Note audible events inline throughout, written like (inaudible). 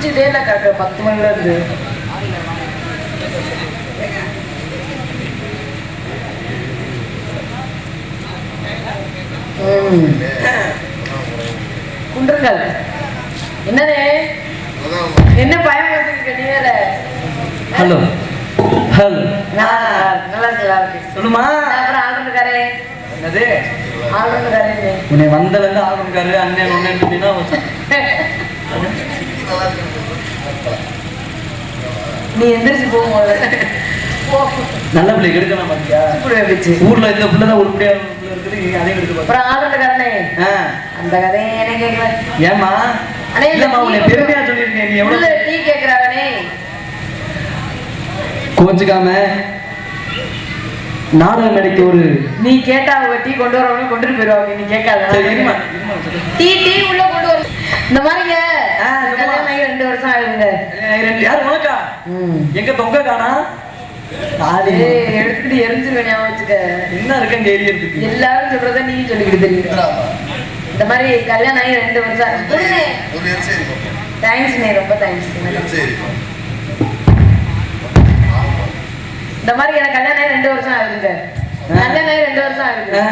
குளிச்சுட்டே இல்லை காக்க பத்து மணில இருந்து. ம். குன்றுங்கள். என்னனே என்ன பயம் வேற ஹலோ. ஹலோ. நல்லா நல்லா சொல்லுமா. அப்புறம் ஆளுநருக்காரே என்னது? ஆளுநருக்காரே உன்னை வந்தலேருந்து ஆளுக்காரு அண்ணன் ஒண்ணு அப்படின்னா (laughs) நீ எந்திரிச்சு போகும்போது. நல்ல பிள்ளை கெடுக்கலாம் பாத்தியா? ஊர்ல இந்த பிள்ளை தான் உருப்படியான பிள்ளை இருக்குது அதையும் எடுத்து. அப்புறம் ஆ. அந்த கதையை எனக்கு கேட்கல ஏமா இல்லம்மா உன்னை பெருமையா சொல்லியிருக்கேன் நீ எவ்வளவு டீ கேக்குறாங்கனே கோச்சுக்காம நாடகம் நடிக்க ஒரு நீ கேட்டா அவங்க டீ கொண்டு வரவங்க கொண்டுட்டு போயிருவாங்க நீ கேட்காத. டீ டீ உள்ள கொண்டு வர இந்த மாதிரிங்க. கல்யாணம் ஆகி ரெண்டு வருஷம் ஆகுதுங்க. ஏய், ரெண்டு. யார் உனக்கா? ம். எங்க தொங்க காணா? ஏய், எடுத்துட்டு எரிஞ்சிருவேன் ஞாபகம் வச்சுக்க. என்ன இருக்கு எரியறதுக்கு எல்லாரும் சொல்றத நீ சொல்லிக்கிட்டு தெரியுது. இந்த மாதிரி கல்யாணம் ஆகி ரெண்டு வருஷம் ஆகுது ஒரு எரிசி இருக்கும் தேங்க்ஸ் நே ரொம்ப தேங்க்ஸ் இந்த மாதிரி எனக்கு கல்யாணம் ஆகி ரெண்டு வருஷம் ஆகுதுங்க. கல்யாணம் ஆகி ரெண்டு வருஷம் ஆகுது.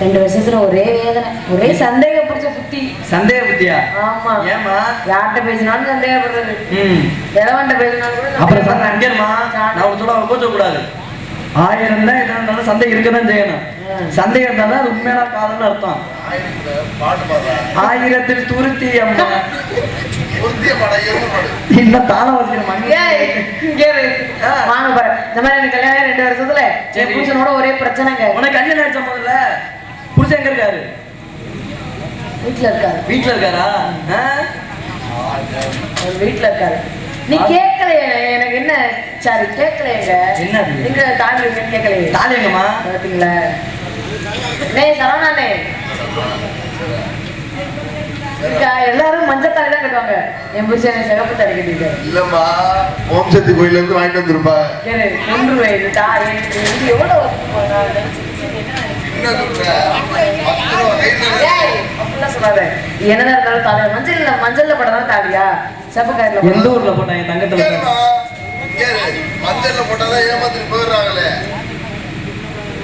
ரெண்டு வருஷத்துல ஒரே வேதனை. ஒரே சந்தேக பிடிச்ச புத்தி. சந்தேக புத்தியா ஆமா. ஏமா யார்கிட்ட பேசினாலும் சந்தேகப்படுறது. ம். எதவன்ட்ட பேசினாலும் கூட அப்புறம். சண்டை அங்கேருமா நான் சொல்ல கோச்ச கூடாது ஆயிரம் தான் எதா இருந்தாலும் சந்தேகம் இருக்கதான் செய்யணும். சந்தேகம் இருந்தாலும் அது உண்மையான காதல்னு அர்த்தம். ஆயிரத்துல துருத்தி அம்மா. இங்க இரு. ஆ. வாங்க பாரு இந்த மாதிரி எனக்கு கல்யாணம் ரெண்டு வருஷத்துல. என் புருஷனோட ஒரே பிரச்சனைங்க. உனக்கு கல்யாணம் ஆயிடுச்சா முதல்ல? புருஷன் எங்க இருக்காரு? வீட்டுல இருக்காரு. வீட்டுல இருக்காரா? வீட்டுல இருக்காரு. நீ கேட்கலையே எனக்கு என்ன? சாரி கேட்கலையேங்க என்னது? எங்க தாலி வைக்கணும்னு கேட்கலையே தாலி எங்கம்மா? பாத்தீங்களா? நே சரவணானே இருக்கா, எல்லாரும் மஞ்சள் தாலி தான் கட்டுவாங்க என் புருஷன் சிகப்பு தாலி கட்டிட்டு இல்லம்மா ஓம் சக்தி கோயில்ல இருந்து வாங்கிட்டு வந்திருப்பா. சரி கொன்றுவேன் இது தா எவ்வளவு என்ன இருந்தாலும் தாலி மஞ்சள் மஞ்சள்ல படம் தாலியா? செப்பு கயிறுல எந்த ஊர்ல போட்டாங்க தங்கத்துல கேளுமா கேளு மஞ்சள்ல போட்டாதான் ஏமாத்திட்டு போயிடுறாங்களே.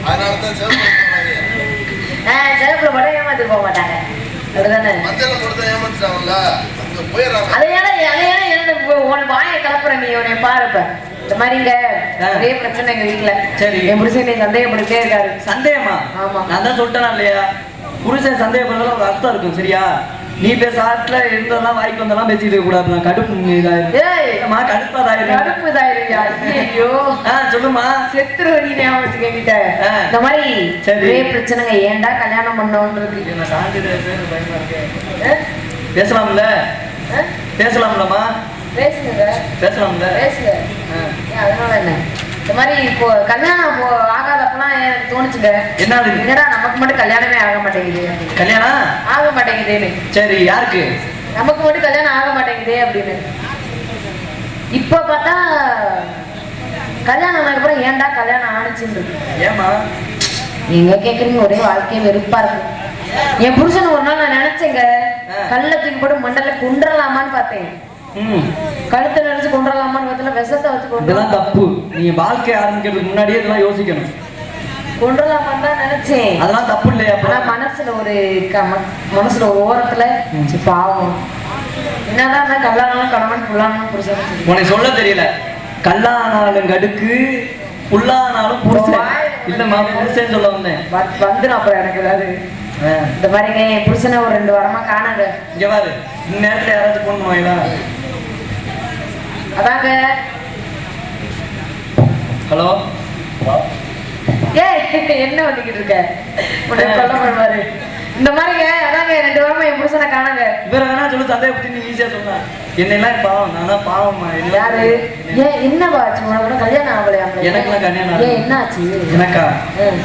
அதனால தான் சிவப்பு போடுறாங்க. ஆ, சிவப்புல படம் ஏமாத்திட்டு போக மாட்டாங்க. அப்படிதானே? மஞ்சள்ல போட்டு ஏமாத்திட்டாங்கல்ல அங்க போயிடுறாங்க. அதையால அதையால என்ன உன் வாயை கலப்புற நீ உன்னை பாரு இப்ப. இந்த மாதிரிங்க. ஒரே பிரச்சனை எங்க வீட்டுல சரி. என் புருஷன் நீ சந்தேகப்பட்டுட்டே இருக்காரு. சந்தேகமா? ஆமா. நான் தான் சொல்லிட்டேனா இல்லையா? புருஷன் சந்தேகப்படுறதுல ஒரு அர்த்தம் இருக்கும் சரியா? நீ பேச ஆட்டுல இருந்ததெல்லாம் வாய்க்கு வந்தெல்லாம் பேசிட்டு கூடாது. நான் கடுப்பு இதாயிரும் ஏய். ஏம்மா, கடுப்பாதாயிரும் கடுப்பு இதாயிருயா ஐயோ. சொல்லுமா செத்துருவ நீ ஞாபகம் வச்சுக்க என்கிட்ட. ஆ. இந்த மாதிரி சரி. ஒரே பிரச்சனைங்க. ஏன்டா கல்யாணம் பண்ணோன்றது. ஆ? பேசலாம்ல? ஆ? பேசுங்க. பேசலாம்ல பேசுங்க. அதனால என்ன? இந்த மாதிரி இப்போ கல்யாணம் ஆகாதப்பெல்லாம் எனக்கு தோணுச்சுங்க? என்னது? என்னடா நமக்கு மட்டும் கல்யாணமே ஆக மாட்டேங்குது. கல்யாணம் ஆக மாட்டேங்குதுன்னு. சரி யாருக்கு? நமக்கு மட்டும் கல்யாணம் ஆக மாட்டேங்குதே அப்படின்னு. இப்ப பார்த்தா கல்யாணம் ஆனதுக்கப்புறம் ஏன்டா கல்யாணம் ஏமா நீங்க கேக்குறீங்க ஒரே வாழ்க்கையே வெறுப்பா இருக்கு. என் புருஷன் ஒரு நாள் நான் நினைச்சேங்க. கல்ல தூக்கி போட்டு மண்டல குன்றலாமான்னு பார்த்தேன். ம். கழுத்தை நினைச்சு கொண்டுடலாமான்னு பார்த்தல விஷத்தை வச்சு கொண்டு இதெல்லாம் தப்பு. நீங்க வாழ்க்கை ஆரம்பிக்கிறதுக்கு முன்னாடியே இதெல்லாம் யோசிக்கணும். கொண்டுடலாமான்னு தான் நினைச்சேன். அதெல்லாம் தப்பு இல்லையா ஆனா அப்புறம் மனசுல ஒரு க- ம- மனசுல ஒரு ஓரத்துல பாவம். என்னதான் இருந்தா கல்யாணம் கணவன் புல்லானும் புருஷன். சரி. உனக்கு சொல்ல தெரியல. கல்லானாலும் கடுக்கு புல்லானாலும் புருஷன். இல்லம்மா புருஷன் சொல்ல வந்தேன். வந்துடும் அப்புறம் எனக்கு ஏதாவது. ஆ. இந்த மாதிரிங்க என் புருஷனை ஒரு ரெண்டு வாரமா காணாங்க இங்க பாரு இந்நேரத்துல யாராச்சும் போன் பண்ணுவாங்களா அதாங்க. ஹலோ? ஏய் என்ன பண்ணிக்கிட்டு இருக்க? உன்னை கொல்ல பண்ணுவாரு இந்த மாதிரிங்க அதாங்க ரெண்டு வாரமா என் புருஷனை காணாங்க இவர வேணா சொல்லு சந்தேக பத்தி நீ ஈஸியா சொல்லலாம் என்னெல்லாம் பாவம் நானா பாவம்மா என்ன யாரு? ஏன் என்ன ஆச்சு? உனக்கு கல்யாணம் ஆகலையா? எனக்கெல்லாம் கல்யாணம். ஏன் என்ன ஆச்சு எனக்கா.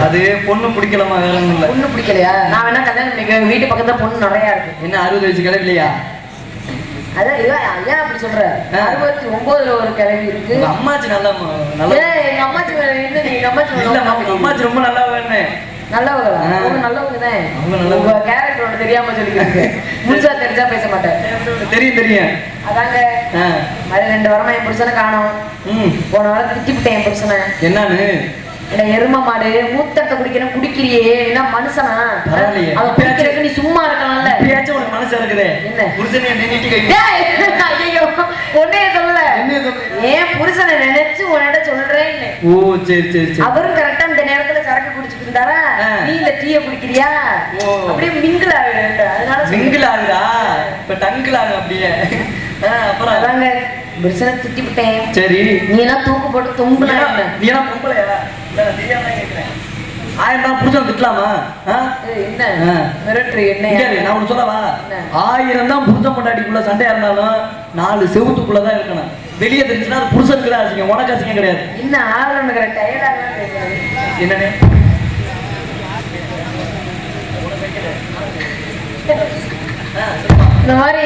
அது பொண்ணு பிடிக்கலாமா வேற இல்ல. பொண்ணு பிடிக்கலையா? நான் வேணா கல்யாணம் பண்ணிக்க வீட்டு பக்கத்துல பொண்ணு நிறைய இருக்கு. என்ன அறுபது வயசு கிளவிலையா அதான் இவன் ஏன் அப்படி சொல்ற. அறுபத்தி ஒன்பதுல ஒரு கிழவி இருக்கு. உங்க அம்மாச்சி நல்லா நல்லா எங்க அம்மாச்சி இருந்து நீ எங்க அம்மாச்சி உங்க அம்மாச்சி ரொம்ப நல்லா வேணும் நல்லவங்களா. அவங்க நல்லவங்க. தான். உங்க கேரக்டர் ஒன்று தெரியாம சொல்லிக்கிறது (laughs) முழுசா தெரிஞ்சா பேச மாட்டேன். தெரியும் தெரியும். அதாங்க. அது ரெண்டு வாரமா என் புருஷனை காணோம். ம். போன வாரம் திட்டிவிட்டேன் என் புருஷனை. என்னன்னு என்ன எரும மாடு மூத்தத்தை குடிக்கணும் குடிக்கிறியே என்ன மனுஷனா. அவ குடிக்கிறதுக்கு நீ சும்மா இருக்கலாம்ல. இப்பயாச்சும் உனக்கு மனசு இருக்குதே. என்ன? புருஷனை உன்னைய சொல்லல? ஏன் புருஷனை நினைச்சு உன்னிட்ட சொல்றேன்னு. ஓ சரி சரி சரி. அவரும் கரெக்டா இந்த நேரத்துல சரக்கு குடிச்சிட்டு இருந்தாரா. நீ இந்த டீய குடிக்கிறியா. அப்படியே மிங்கிள் ஆகுது அதனால சொல்றேன். மிங்கிள் ஆகுதா? இப்ப டங்கிள் ஆகும் அப்படியே. அப்புறம் அதாங்க. புருஷனை திட்டி விட்டேன் சரி. நீ எல்லாம் தூக்கு போட்டு தொங்குல நீ என்ன? பொம்பளையா தெரியாம தான் கேக்குறேன். ஆயிரம் தான் புருஷன் திட்டலாமா? என்ன? இரு, என்ன? நான் உனக்கு சொல்லவா? ஆயிரம் தான் புருஷன் பொண்டாட்டிக்குள்ள சண்டையா இருந்தாலும் நாலு செவுத்துக்குள்ள தான் இருக்கணும். வெளியே தெரிஞ்சுன்னா அது புருஷனுக்கு தான் அசிங்கம் உனக்கு அசிங்கம் கிடையாது. என்ன ஆளுங்கிற பேசுறேன் என்னன்னு. இந்த மாதிரி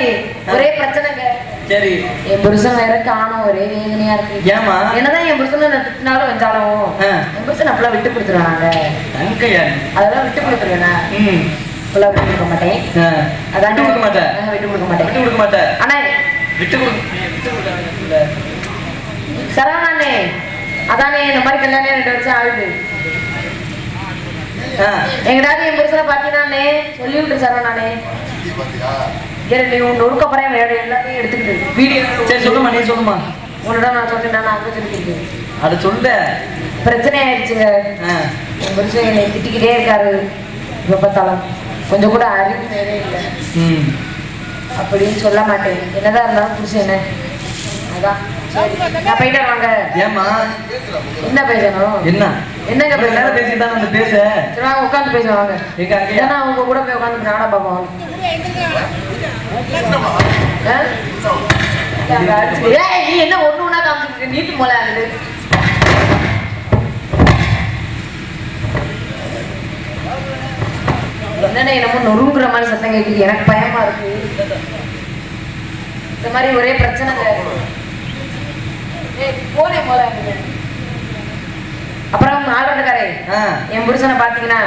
ஒரே பிரச்சனைங்க. சரி. என் புருஷன் வேற காணும். ஒரே வேதனையா இருக்கு. ஏமா என்னதான் என் புருஷனை நான் திட்டினாலும் வச்சாலும் ஆ. என் புருஷன் அப்பெல்லாம் விட்டு கொடுத்துருவாங்க. அதெல்லாம் விட்டு கொடுத்துருவேனா? ம். அப்பெல்லாம் விட்டு கொடுக்க மாட்டேன். அதான்? விட்டு கொடுக்க மாட்டேன். விட்டு கொடுக்க விட்டு மாட்டேன். கொடுக்க மாட்டேன். ஆனா விட்டு கொடுக்க விட்டு சரவணாண்ணே அதானே இந்த மாதிரி கல்யாணம் ரெண்டு வருஷம் ஆகுது. எங்கடாவது என் புருஷனை பார்த்தீங்கன்னாண்ணே சொல்லி விட்டு சரவணாண்ணே நீ பாத்தியா ஏன் நீ உன் நொறுக்கப்புறம் வேற எல்லாத்தையும் எடுத்துக்கிட்டு. வீடியோ. சரி சொல்லுமா நீ சொல்லுமா உன்னோட நான் சொன்னேன் நான் அங்கே சொல்லிக்கிட்டு. அட சொல்ல பிரச்சனை ஆயிடுச்சுங்க. என் புருஷன் என்னை திட்டிக்கிட்டே இருக்காரு. எப்ப பார்த்தாலும். கொஞ்சம் கூட அறிவு நேரே இல்லை. அப்படின்னு சொல்ல மாட்டேன். என்னதான் இருந்தாலும் புருஷன் என்ன? அதான். நான் வாங்க. முதல்ல என்ன பேசணும்? என்ன? என்னங்க பேசணும்? பேசிட்டு தான் அந்த பேச? சரி வாங்க உட்காந்து பேசுவோம் வாங்க. எங்க அங்கேயா? ஏன்னா அவங்க கூட போய் உட்காந்து நாடகம் பார்ப்போம். நீ என்ன ஒண்ணு ஒண்ணா காமிச்சிட்டு? நீட்டு ஆகுது என்னமோ நொறுங்குற மாதிரி சத்தம் கேட்குது எனக்கு பயமா இருக்கு. இந்த மாதிரி ஒரே பிரச்சனைங்க ஏய், போனே ஆகுது. அப்புறம் ஆளுநர்காரே ஆ. என் புருஷனை பாத்தீங்கன்னா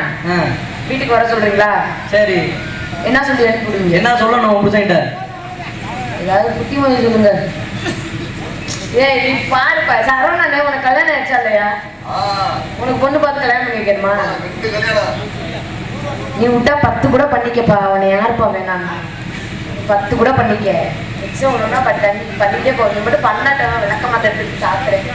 வீட்டுக்கு வர சொல்றீங்களா? சரி. என்ன சொல்லி அனுப்பி விடுவீங்க என்ன சொல்லணும் உங்க புருஷன்கிட்ட? ஏதாவது புத்திமதி சொல்லுங்க. ஏய் நீ பாருப்பா சரவணனே உனக்கு கல்யாணம் ஆயிடுச்சா இல்லையா ஆ. உனக்கு பொண்ணு பார்த்து கல்யாணம் பண்ணி வைக்கணுமா? நீ விட்டா பத்து கூட பண்ணிக்கப்பா அவனை யாருப்பா வேணாம் பத்து கூட பண்ணிக்க. மிச்சம் ஒண்ணுனா பண்ணி பண்ணிட்டே போ நீ மட்டும் பண்ணாட்ட விளக்க மாத்த எடுத்து சாப்பிட்றேன்